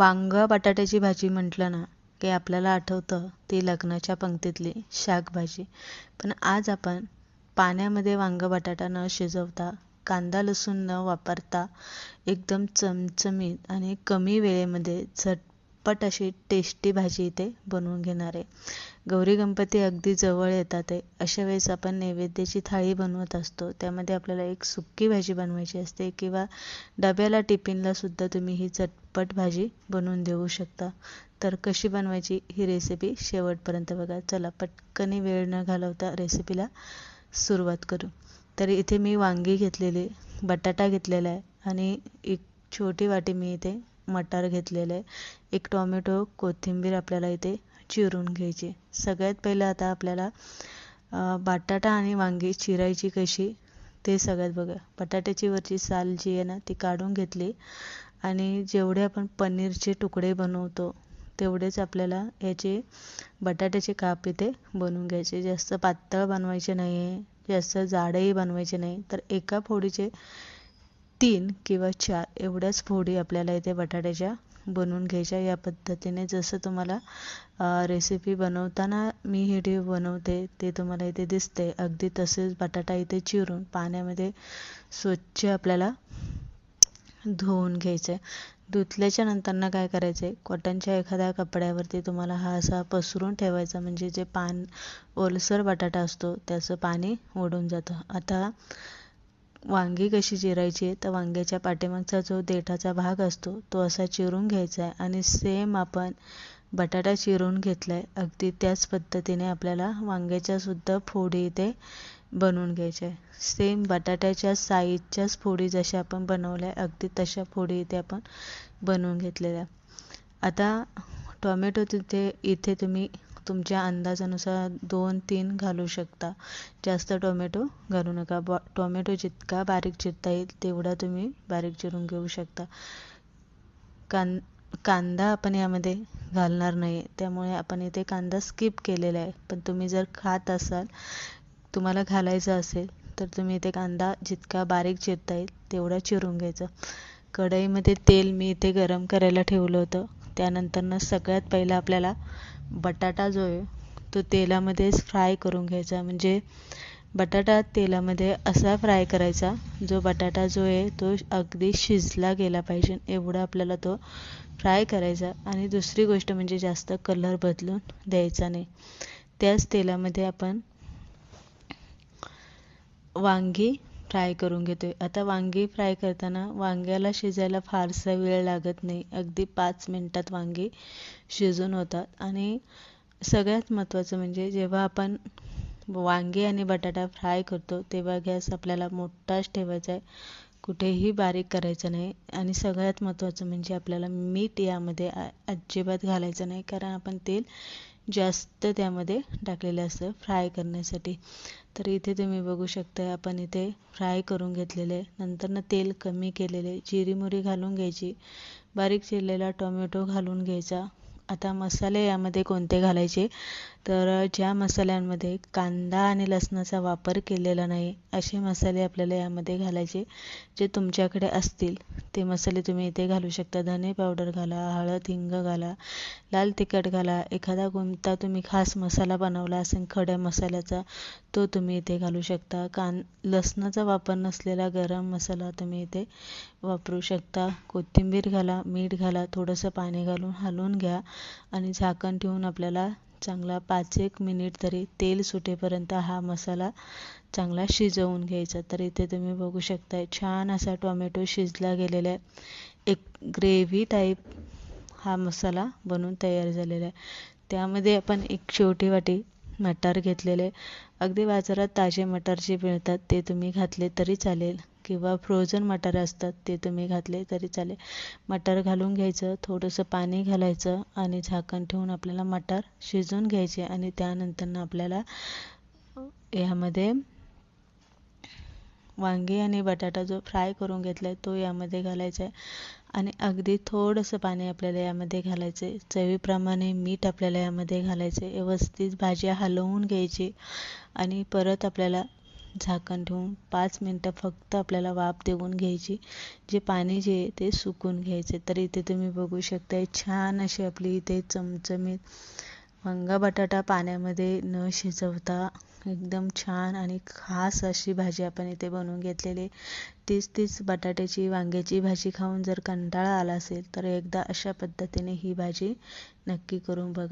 वांग बटाट्याची भाजी म्हटलं ना की आपल्याला आठवतं ती लग्नाच्या पंक्तीतली शाकभाजी. पण आज आपण पाण्यामध्ये वांग बटाटा न शिजवता कांदा लसूण न वापरता एकदम चमचमीत आणि कमी वेळेमध्ये झट झटपट अशी टेस्टी भाजी इथे बनवून घेणार आहे. गौरी गणपती अगदी जवळ येतात आहे. अशा वेळेस आपण नैवेद्याची थाळी बनवत असतो. त्यामध्ये आपल्याला एक सुक्की भाजी बनवायची असते किंवा डब्याला टिफिनला सुद्धा तुम्ही ही झटपट भाजी बनवून देऊ शकता. तर कशी बनवायची ही रेसिपी शेवटपर्यंत बघा. चला पटकनी वेळ न घालवता रेसिपीला सुरुवात करू. तर इथे मी वांगी घेतलेली बटाटा घेतलेला आहे आणि एक छोटी वाटी मी इथे मटार घेतलेलं आहे. एक टोमॅटो कोथिंबीर आपल्याला इथे चिरून घ्यायची. सगळ्यात पहिलं आता आपल्याला बटाटा आणि वांगी चिरायची कशी ते सगळ्यात बघा. बटाट्याची वरची साल जी आहे ना ती काढून घेतली. आणि जेवढे आपण पनीरचे तुकडे बनवतो तेवढेच आपल्याला याचे बटाट्याचे काप इथे बनवून घ्यायचे. जास्त पातळ बनवायचे नाही आहे जास्त जाडही बनवायचे नाही. तर एका फोडीचे तीन किंवा चार एवढ्याच फोडी आपल्याला इथे बटाट्याच्या बनवून घ्यायच्या या पद्धतीने. जसं तुम्हाला रेसिपी बनवताना मी हे डिव बनवते ते तुम्हाला इथे दिसते. अगदी तसेच बटाटा इथे चिरून पाण्यामध्ये स्वच्छ आपल्याला धुवून घ्यायचं. आहे धुतल्याच्या नंतरनं काय करायचं? आहे कॉटनच्या एखाद्या कपड्यावरती तुम्हाला हा असा पसरून ठेवायचा म्हणजे जे पान ओलसर बटाटा असतो त्याचं पाणी ओढून जातं. आता वांगी कशी चिरायची आहे तर वांग्याच्या पाठीमागचा जो देठाचा भाग असतो तो असा चिरून घ्यायचा आहे. आणि सेम आपण बटाटा चिरून घेतला आहे अगदी त्याच पद्धतीने आपल्याला वांग्याच्यासुद्धा फोडी इथे बनवून घ्यायच्या आहे. सेम बटाट्याच्या साईजच्याच फोडी जशा आपण बनवल्या अगदी तशा फोडी इथे आपण बनवून घेतलेल्या आता टोमॅटो तिथे इथे तुम्ही तुमच्या अंदाजानुसार दोन तीन घालू शकता. जास्त टोमॅटो घालू नका. बॉ टोमॅटो जितका बारीक चिरता येईल तेवढा तुम्ही बारीक चिरून घेऊ शकता. कां कांदा आपण यामध्ये घालणार नाही. त्यामुळे आपण इथे कांदा स्किप केलेला आहे. पण तुम्ही जर खात असाल तुम्हाला घालायचं असेल तर तुम्ही इथे कांदा जितका बारीक चिरता येईल तेवढा चिरून घ्यायचा. कढईमध्ये तेल मी इथे गरम करायला ठेवलं होतं. त्यानंतरनं सगळ्यात पहिलं आपल्याला बटाटा जो आहे तो तेलामध्येच फ्राय करून घ्यायचा. म्हणजे बटाटा तेलामध्ये असा फ्राय करायचा जो बटाटा जो आहे तो अगदी शिजला गेला पाहिजे एवढा आपल्याला तो फ्राय करायचा. आणि दुसरी गोष्ट म्हणजे जास्त कलर बदलून द्यायचा नाही. त्याच तेलामध्ये आपण वांगी फ्राय करून घेतो आहे आता वांगी फ्राय करताना वांग्याला शिजायला फारसा वेळ लागत नाही. अगदी पाच मिनटात वांगी शिजून होतात. आणि सगळ्यात महत्त्वाचं म्हणजे जेव्हा आपण वांगे आणि बटाटा फ्राय करतो तेव्हा गॅस आपल्याला मोठाच ठेवायचा आहे. कुठेही बारीक करायचं नाही. आणि सगळ्यात महत्त्वाचं म्हणजे आपल्याला मीठ यामध्ये अजिबात घालायचं नाही. कारण आपण तेल जास्त त्यामध्ये टाकलेलं असतं फ्राय करण्यासाठी. तर इथे तुम्ही बघू शकता आपण इथे फ्राय करून घेतलेले. नंतरनं तेल कमी केलेले. जिरी मोरी घालून घ्यायची. बारीक चिरलेला टोमॅटो घालून घ्यायचा. आता मसाले यामध्ये कोणते घालायचे? तर ज्या मसाल्यांमध्ये कांदा आणि लसणाचा वापर केलेला नाही असे मसाले आपल्याला यामध्ये घालायचे जे तुमच्याकडे असतील. ते मसाले तुम्ही इथे घालू शकता. धने पावडर घाला हळद हिंग घाला लाल तिखट घाला. एखादा कोणता तुम्ही खास मसाला बनवला असेल खड्या मसाल्याचा तो तुम्ही इथे घालू शकता. कान लसणाचा वापर नसलेला गरम मसाला तुम्ही इथे वापरू शकता. कोथिंबीर घाला मीठ घाला थोडंसं पाणी घालून हलवून घ्या. आणि झाकण ठेवून आपल्याला चांगला पाच एक मिनिट तरी तेल सुटेपर्यंत हा मसाला चांगला शिजवून घ्यायचा. तर इथे तुम्ही बघू शकताय छान असा टोमॅटो शिजला गेलेला आहे. एक ग्रेव्ही टाईप हा मसाला बनवून तयार झालेला आहे. त्यामध्ये आपण एक छोटी वाटी मटार घेतलेले अगदी बाजारात ताजे मटार जे मिळतात ते तुम्ही घातले तरी चालेल. किंवा फ्रोझन मटार असतात ते तुम्ही घातले तरी चालेल. मटार घालून घ्यायचं थोडंसं पाणी घालायचं आणि झाकण ठेवून आपल्याला मटार शिजवून घ्यायचे आणि त्यानंतर आपल्याला यामध्ये वांगी आणि बटाटा जो फ्राय करून घेतला आहे तो यामध्ये घालायचा आहे. आणि अगदी थोडंसं पाणी आपल्याला यामध्ये घालायचं आहे. चवीप्रमाणे मीठ आपल्याला यामध्ये घालायचं आहे. व्यवस्थित भाज्या हलवून घ्यायची आणि परत आपल्याला झाकण ठेवून पाच मिनटं फक्त आपल्याला वाफ देऊन घ्यायची. जे पाणी जे आहे ते सुकून घ्यायचे. तर इथे तुम्ही बघू शकताय छान अशी आपली इथे चमचमीत वांगा बटाटा पाण्यामध्ये न शिजवता एकदम छान आणि खास अशी भाजी आपण इथे बनवून घेतलेली तीच तीच बटाट्याची वांग्याची भाजी खाऊन जर कंटाळा आला असेल तर एकदा अशा पद्धतीने ही भाजी नक्की करून बघा.